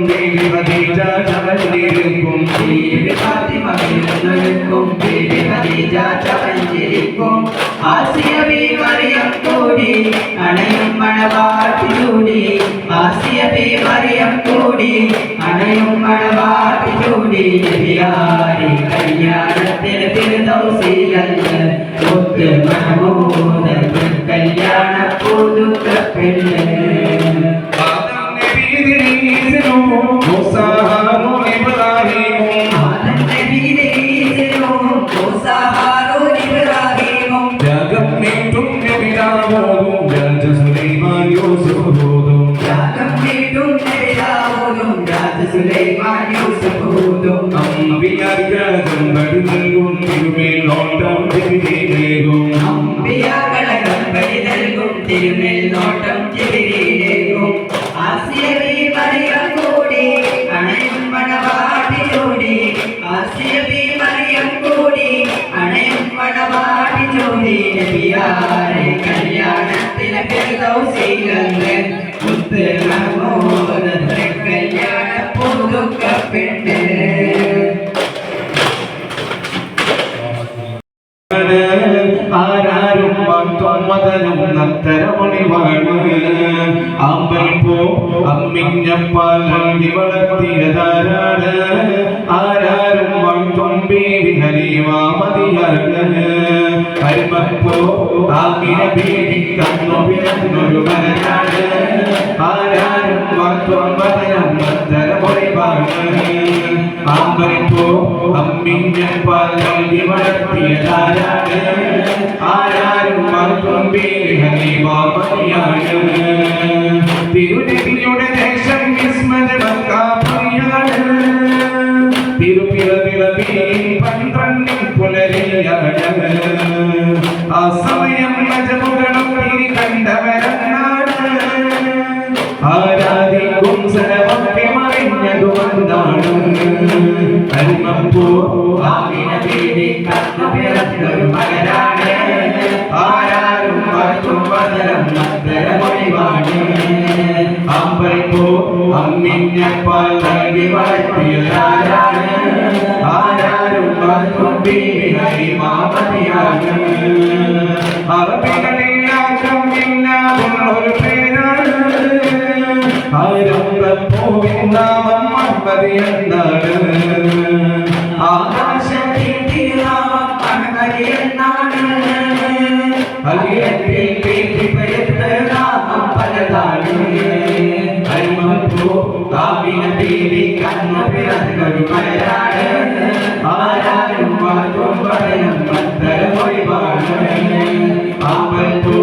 വിരുന്നൊരുക്കും ബീവി ഖദീജ ചമഞ്ഞിരിക്കും ബീവി ഫാത്തിമ വിരുന്നൊരുക്കും ബീവി ഖദീജ ചമഞ്ഞിരിക്കും ആസിയ ബി മറിയം കൂടി അണയും മണവാട്ടിലൂടി ആസിയ ബി മറിയം കൂടി അണയും മണവാട്ടിലൂടി നബിയാരി കല്യാണത്തിന് ഫിർദൗസിലന്ന് മുത്ത് മഹമൂദത്ത് കല്യാണ പുതുക്കപ്പെണ്ണ് মোসা മതനും നത്തരമണിവാണ് ആമ്പൽ പോ അമ്മിഞ്ഞപ്പാൽ നൽകി വളർത്തിയതാരാണ് ആരാരും വാഴ്ത്തുമ്പി ഹരിവാമതിയാണ് അരുമപ്പോ ആമിന ഭീതിക്കന്നു പിറന്നൊരു മരനാണ്. അമ്മിഞ്ഞപ്പാൽ നൽകി വളർത്തിയതാരാണ് ആരാരും മറുപടി ഹരിവാമതിയാണ് തിരുനബിയുടെ ദേശം വിസ്മയ മക്കാഫിയാണ് അരുമപ്പോ ആമിന ബീവി കന്നു പിറന്നൊരു മകനാണ്. ആരാരും മറ്റും വചനം മത്തരമൊഴിവാണ് അമ്പരിപ്പോ അമ്മിഞ്ഞപ്പാൽ നൽകി വളർത്തിയതാരാണ് ആരാരും മറ്റും ഹരിമാമതിയാണ് അറബികളിൽ ആഗ്രഹമില്ലാതുള്ളൊരു പേരാണ് ആരംഭപ്പൂവിൻ നാമം മഹ്മദ് എന്നാണ് ആകാശത്തിൽ തിരുനാമം മഹമതി എന്നാണ്. അലിയത്തിൽ പീഠിപ്പെടുത്ത നാമം പലതാണ് അരുമപ്പൂ ആരാരും വാഴ്ത്തും പടയം മത്തരമൊഴിവാണ് അമ്പൽപ്പൂ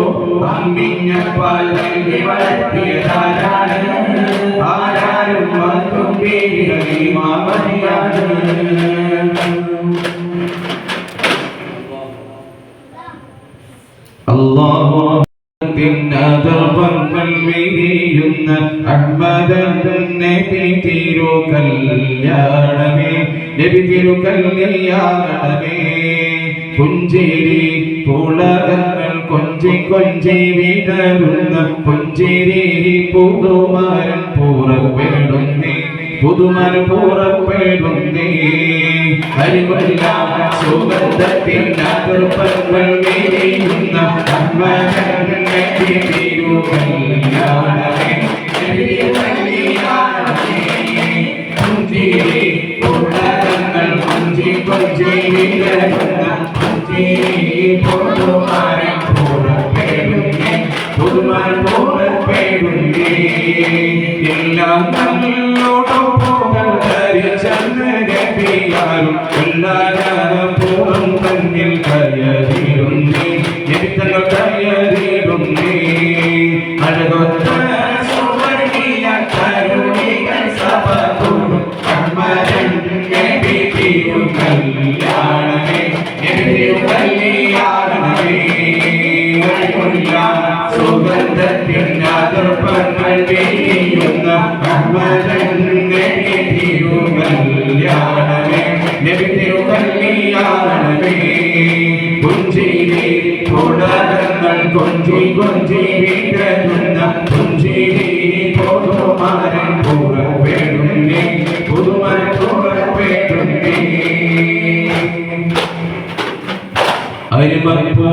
അമ്മിഞ്ഞപ്പാൽ നൽകി വളർത്തിയതാരാണ് ആരാരും വാഴ്ത്തും പേരുകളി മാമതിയാണ് അല്ലാഹു തിന്നതർപ്പങ്ങൾ വിരിയുന്ന അഹ്മദന്നെ തിരു കല്യാണമേ നബി തിരു കല്യാണമേ പുഞ്ചേരി പുളകങ്ങൾ കൊഞ്ചി കൊഞ്ചി വിടരുന്ന പുഞ്ചേരി പുതുമാരൻ പുറപ്പെടുന്നേ പുതുമര പുറപ്പെടുന്നേ. ഹരിവല്ല സുഗന്ധത്തിൻ അതിർപ്പങ്ങൾ വിരിയുന്ന എല്ലാം നല്ലോടോ ചന്ദ്രനെ ധരിച്ചെന്നരപ്പിയാരും എല്ലാരും കൊഞ്ചി കൊഞ്ചി വീട്ടുന്ന പുഞ്ചിരി പോതുമാരൻ പുറപ്പെടുന്നേ പുതുമൻ പുറപ്പെടുന്നേ അരിമപ്പൂ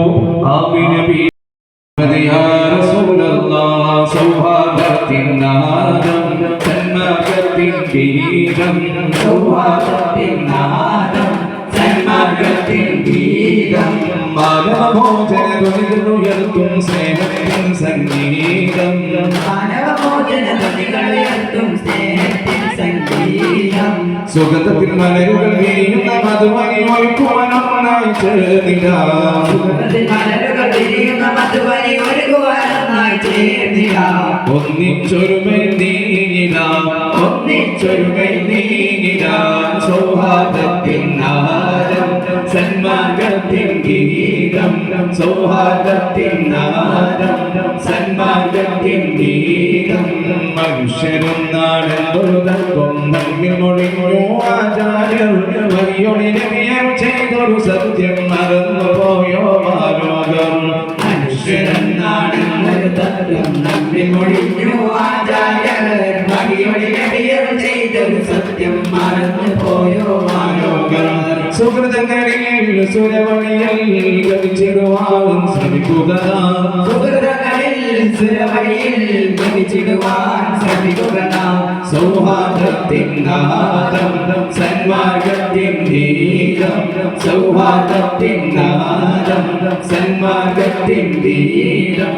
ആമിനബി സൗഹാർദ്ദത്തിൻ നാദം സന്മാർഗത്തിൻ ഗീതം സൗഹാർദ്ദത്തിൻ നാദം സന്മാർഗത്തിൻ ഗീതം മാനവമോചന ധ്വനികളുയർത്തും സ്നേഹത്തിൻ സംഗീതം മാനവമോചന ധ്വനികളുയർത്തും സ്നേഹത്തിൻ സംഗീതം സുഗതത്തിൽ മലരുകൾ വീഴുന്ന മധുമണി ഒഴുക്കുവാനൊന്നായി ചേർന്നില്ല മലരുകൾ വിരിയുന്ന മധുവനി ഒരുകുവാനായി ചേർന്നിടാം ഒന്നിച്ചൊരുമൈ നീങ്ങിടാം. ഒന്നിച്ചൊരുമൈ നീങ്ങിടാം സൗഹാർദ്ദത്തിൻ സന്മാർഗത്തിൻ ഗീതം സൗഹാർദ്ദത്തിൻ നാദം സന്മാർഗത്തിൻ ഗീതം മനുഷ്യരും നാടെന്നൊരു തത്വം നമ്മിൽ മൊഴിഞ്ഞു ആചാര്യർ വഴിയൊളി നബിയം ചെയ്തൊരു സത്യം മറന്നു പോയോ ആരോഗ്യം മനുഷ്യരെന്നാണെന്നൊരു തത്വം നമ്മിൽ മൊഴിഞ്ഞു സുഹൃതങ്ങളിൽ സുരവണിയിൽ ഗവിച്ചിടുവാൻ ശ്രമിക്കുക. സുഹൃതങ്ങളിൽ സുരവഴിയിൽ ഗമിച്ചിടുവാൻ ശ്രമിക്കുക. സൗഹാർദ്ദത്തിൻ നാദം സന്മാർഗത്തിൻ ഗീതം സൗഹാർദ്ദത്തിൻ നാദം സന്മാർഗത്തിൻ ഗീതം